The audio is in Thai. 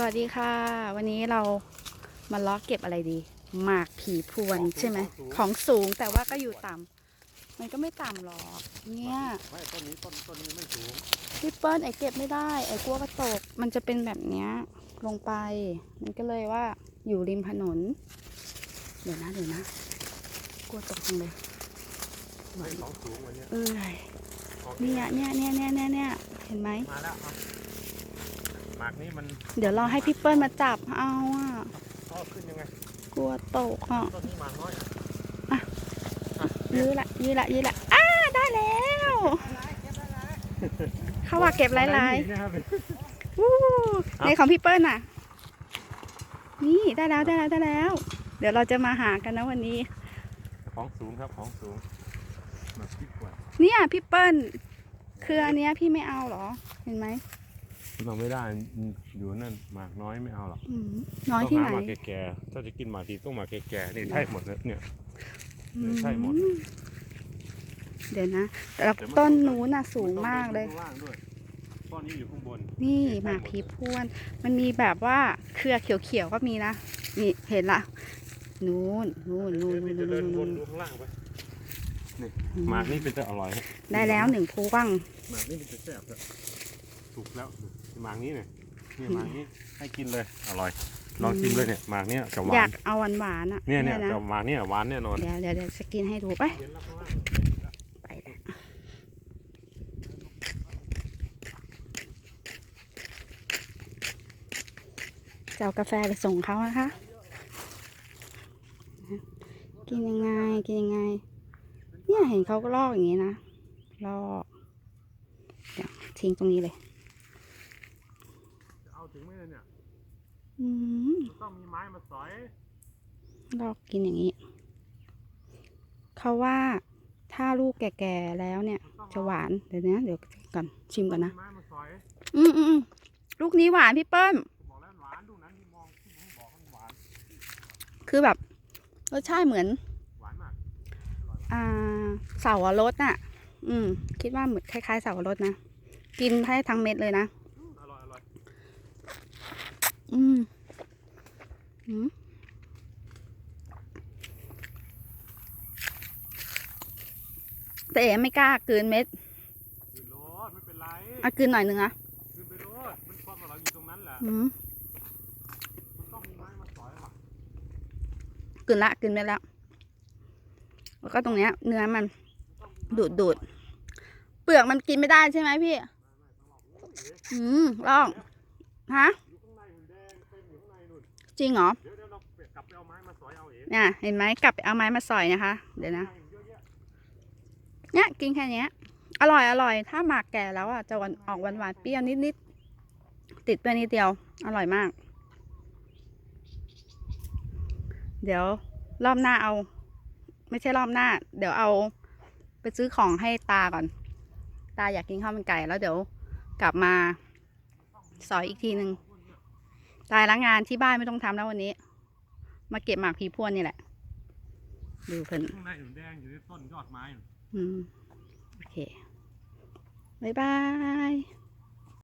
สวัสดีค่ะ วันนี้เรามาล้อเก็บอะไรดี หมากผีพรวนใช่ไหมของสูงแต่ว่าก็อยู่ต่ำมันก็ไม่ต่ำหรอกเนี่ยไม่ต้นนี้ต้นต้นนี้ไม่สูงพี่เปิ้ลไอเก็บไม่ได้ไอกลัวกระตก มันจะเป็นแบบเนี้ยลงไป มันก็เลยว่าอยู่ริมถนน เดี๋ยวนะเดี๋ยวนะ กลัวตกจังเลยไม่ของสูงวันเนี้ยเอ้ยของเนี่ยเนี่ยเนี่ยเนี่ยเนี่ยเนี่ยเห็นไหมมาแล้วเอา หมากนี้มันเดี๋ยวรอให้พี่เปิ้ลมาจับเอาอะชอบขึ้นยังไงกลัวตกอะต้นนี้หมากน้อยยื้อละยื้อละยื้อละอ้าได้แล้วเขาว่าเก็บหลายนะครับๆวู้ในของพี่เปิ้ลน่ะ นี่ได้แล้วได้แล้วได้แล้ว เดี๋ยวเราจะมาหากันนะวันนี้ ของสูงครับของสูงหมากที่กว่าเนี่ยพี่เปิ้ลคืออันเนี้ยพี่ไม่เอาเหรอเห็นไหม เราไม่ได้อยู่นั่นหมากน้อยไม่เอาหรอกอืมน้อยที่ไหน ต้องหาหมากแก่ๆถ้าจะกินหมากดีต้องหมากแก่ๆนี่ใช่หมดเลยเนี่ยใช่หมด อืเดี๋ยวนะแล้วต้นนู้นน่ะสูงมากเลย นต้องดินข้างล่างด้วยต้นนี้อยู่ข้างบน นี่หมากผีพรวน มันมีแบบว่าเครือเขียวๆก็มีนะ นี่เห็นละนู้นนู้นนู้นเดี๋นู้ยวนจะเดินวนู้นนดูข้างล่างไปนี่หมากนี่เป็นจะอร่อยฮะได้แล้วหนึ่งพวงหมากนี่เป็นจะแซ่บแล้วถูกแล้ว หมากนี้เนี่ยเนี่ยหมากนี้ให้กินเลยอร่อย ลองชิมเลยเนี่ยหมากเนี้ยกับหอยาวากนเอาหวานหวานๆอะเนี่ยเนี่ยนะกับหมากเนี่ยหวานแน่นอนเดี๋ยวเดี๋ยวเดี๋ยวจะกินให้ดูไปเย็นแล้วข้างล่างไปแล้วจะเอากาแฟไปส่งเขานะคะ กินยังไงกินยังไง เนี่ยเห็นเขาก็ลอกอย่างนี้นะลอกเดี๋ยวทิ้งตรงนี้เลยจะ เอาถึงไหมเนี่ยอืมต้องมีไม้มาสอยลอกกินอย่างนี้ เขาว่าถ้าลูกแก่ๆแล้วเนี่ย จะหวานเดี๋ยวนะเดี๋ยวก่อนชิมก่อนนะมีไม้มาสอยอืมอืมอืมลูกนี้หวานพี่เปิ้ลบอกแล้วหวานดูนั้นที่มองที่ผมบอกมันหวานคือแบบรสชาติเหมือนหวานมากอ่าเสาวรสน่ะ อืม คิดว่าเหมือนคล้ายๆเสาวรสนะ กินให้ทั้งเม็ดเลยนะ อืมอร่อยอร่อย อืมอืมแต่เอ๋ไม่กล้ากลืนเม็ดกินโรดไม่เป็นไรอะกลืนหน่อยหนึ่งอะกินไปโรดมันความอร่อยอยู่ตรงนั้นแหละอืมมันต้องมีไม้มาสอยหรอกกลืนละกลืนไปแล้วแล้วก็ตรงเนี้ย เนื้อมันดูดดูดเปลือกมันกินไม่ได้ใช่ไหมพี่ อืมลอง ฮะ จริงเหรอเดี๋ยวเดี๋ยวเรากลับไปเอาไม้มาสอยเอาเองเนี่ยเห็นไหมกลับไปเอาไม้มาสอยนะคะ เดี๋ยวนะเยอะแยะเนี่ยกินแค่เนี้ยอร่อยอร่อย ถ้าหมากแก่แล้วอะจะหวานออกหวานหวานๆเปรี้ยวนิดนิดๆติดไปนิดเดียว อร่อยมาก เดี๋ยวรอบหน้าเอา ไม่ใช่รอบหน้า เดี๋ยวเอาไปซื้อของให้ตาก่อน ตาอยากกินข้าวมันไก่แล้วเดี๋ยวกลับมาสอยอีกทีหนึ่ง ตายละงานที่บ้านไม่ต้องทำแล้ววันนี้ มาเก็บหมากผีพรวนนี่แหละ ดูเพิ่นข้างในหุ่นแดงอยู่ในต้นยอดไม้นู่นอืม โอเค บ๊ายบาย